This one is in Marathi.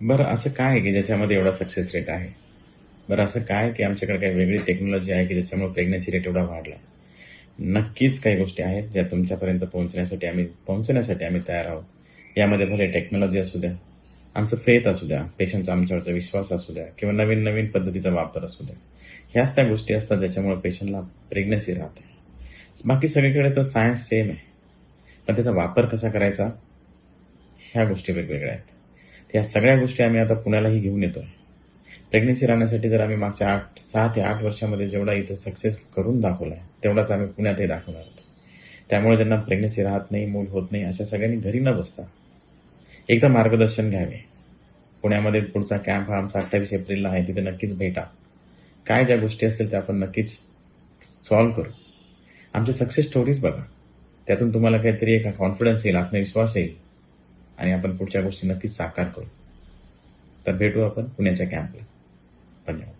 बरं असं काय आहे की ज्याच्यामध्ये एवढा सक्सेस रेट आहे? बरं असं काय की आमच्याकडे काही वेगळी टेक्नॉलॉजी आहे की ज्याच्यामुळे प्रेग्नन्सी रेट एवढा वाढला? नक्कीच काही गोष्टी आहेत ज्या तुमच्यापर्यंत पोहोचण्यासाठी आम्ही पोहोचण्यासाठी आम्ही तयार आहोत. यामध्ये भले टेक्नॉलॉजी असू द्या आमचं फेथ असू द्या पेशंटचा आमच्यावरचा विश्वास असू द्या किंवा नवीन नवीन पद्धतीचा वापर असू द्या. ह्याच त्या गोष्टी असतात ज्याच्यामुळे पेशंटला प्रेग्नन्सी राहते. बाकी सगळीकडे तर सायन्स सेम आहे. पण त्याचा वापर कसा करायचा? ह्या गोष्टी वेगवेगळ्या आहेत. या सगळ्या गोष्टी आम्ही आता पुण्यालाही घेऊन येतोय. प्रेग्नन्सी राहण्यासाठी जर आम्ही मागच्या आठ सहा ते आठ वर्षामध्ये जेवढा इथं सक्सेस करून दाखवलाय तेवढाच आम्ही पुण्यातही दाखवणार आहोत. त्यामुळे ज्यांना प्रेग्नन्सी राहत नाही मूल होत नाही अशा सगळ्यांनी घरी न बसता एकदा मार्गदर्शन घ्यावे. पुण्यामध्ये पुढचा कॅम्प हा आमचा अठ्ठावीस एप्रिलला आहे तिथे नक्कीच भेटा. काय ज्या गोष्टी असतील त्या आपण नक्कीच सॉल्व्ह करू. आमच्या सक्सेस स्टोरीज बघा. त्यातून तुम्हाला काहीतरी एक कॉन्फिडन्स येईल आत्मविश्वास येईल. आणि आपण पुढच्या गोष्टी नक्कीच साकार करू. तर भेटू आपण पुण्याच्या कॅम्पला धन्यवाद.